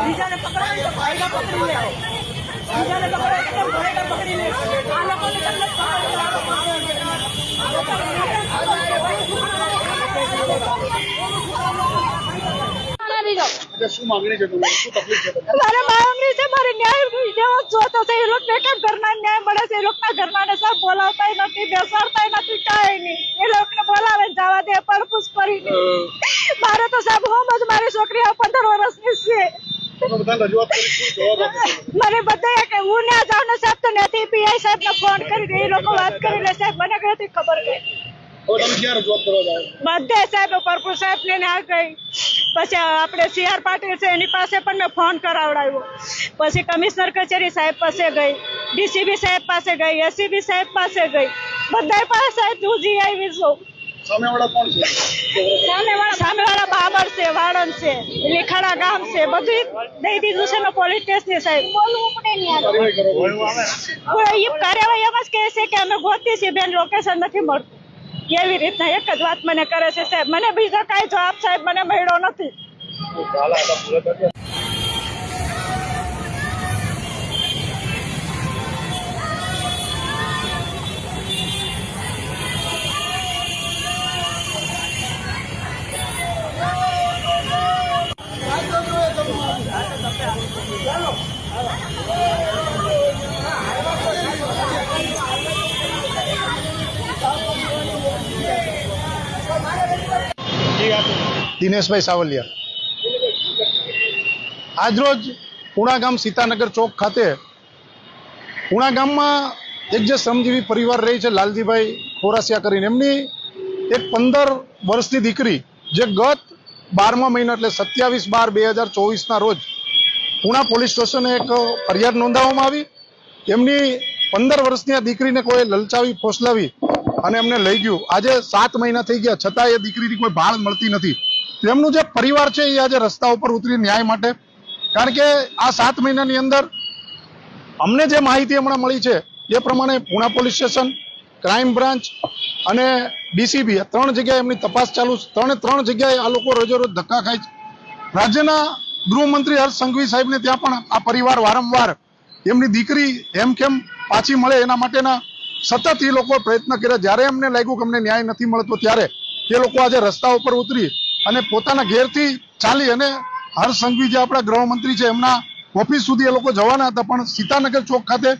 બીજાને પકડાવી તો છે મારે ન્યાય જેવો જોતો એ લોકો કેમ ઘરના ન્યાય મળે છે? એ લોકોના ઘરના સાહેબ બોલાવતા નથી બેસાડતા નથી, કાંઈ નહીં. એ લોકોને બોલાવે જવા દે પડપૂછ કરીને મારે તો સાહેબ હોમ જ મારી છોકરી પંદર વર્ષની છે. મને બધા કે હું ના જાઉં ને સાહેબ તો નથી, પીઆઈ સાહેબ ને ફોન કરી એ લોકો વાત કરી લે સાહેબ, મને કઈ ખબર ગઈ. પછી આપણે સીઆર પાટીલ છે, એની પાસે પણ મેં ફોન કરાવડાવ્યો. પછી કમિશનર કચેરી સાહેબ પાસે ગઈ, ડીસીબી સાહેબ પાસે ગઈ એસીબી સાહેબ પાસે ગઈ. બધા પાસે હું જી આવી છું સામેવાળા કોણ છે? સામેવાળા બાબર છે વાળંદ છે લીખાડા ગામ છે બધું દઈ દીધું છે પોલીસ સ્ટેશન સાહેબ. બોલવું પડે ને કાર્યવાહી એમ જ કહે છે કે અમે ગોતી છીએ બેન લોકેશન નથી મળતું. કેવી રીતના એક જ વાત મને કરે છે સાહેબ. મને બીજો કાંઈ જવાબ સાહેબ મને મળ્યો નથી. દિનેશભાઈ સાવલિયા. આજરોજ પુણા સીતાનગર ચોક ખાતે પુણા ગામમાં એક જે શ્રમજીવી પરિવાર રહી છે, લાલજીભાઈ ખોરાસિયા કરીને, એમની એક પંદર વર્ષની દીકરી, જે ગત બારમા મહિના એટલે સત્યાવીસ બાર બે હજાર ચોવીસના રોજ પુણા પોલીસ સ્ટેશને એક ફરિયાદ નોંધાવવામાં આવી. એમની પંદર વર્ષની આ દીકરીને કોઈ લલચાવી, ફોસલાવી અને એમને લઈ ગયું. આજે સાત મહિના થઈ ગયા, છતાં એ દીકરીની કોઈ ભાળ મળતી નથી. તેમનું જે પરિવાર છે, એ આજે રસ્તા ઉપર ઉતરી ન્યાય માટે. કારણ કે આ સાત મહિનાની અંદર અમને જે માહિતી હમણાં મળી છે, એ પ્રમાણે Puna police station, crime branch અને ડીસીબી ત્રણ જગ્યાએ એમની તપાસ ચાલુ છે. ત્રણે ત્રણ જગ્યાએ આ લોકો રોજે રોજ ધક્કા ખાય છે. રાજ્યના ગૃહમંત્રી હર્ષ સંઘવી સાહેબને ત્યાં પણ આ પરિવાર વારંવાર એમની દીકરી એમ કેમ પાછી મળે એના માટેના સતત એ લોકો પ્રયત્ન કર્યા. જ્યારે એમને લાગ્યું કે અમને ન્યાય નથી મળતો, ત્યારે એ લોકો આજે રસ્તા ઉપર ઉતરી અને પોતાના ઘેરથી ચાલી અને હર્ષ સંઘવી જે આપણા ગૃહમંત્રી છે, એમના ઓફિસ સુધી એ લોકો જવાના હતા. પણ સીતાનગર ચોક ખાતે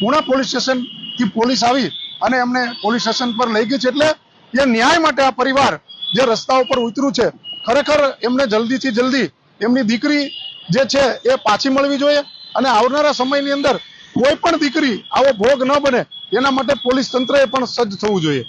પૂણા પોલીસ સ્ટેશનથી પોલીસ આવી અને એમને પોલીસ સ્ટેશન પર લઈ ગઈ છે. એટલે એ ન્યાય માટે આ પરિવાર જે રસ્તા ઉપર ઉતર્યું છે, ખરેખર એમને જલ્દીથી જલ્દી એમની દીકરી જે છે એ પાછી મળવી જોઈએ અને આવનારા સમયની અંદર કોઈ પણ દીકરી આવો ભોગ ન બને. એના માટે પોલીસ તંત્રએ પણ સજ્જ થવું જોઈએ.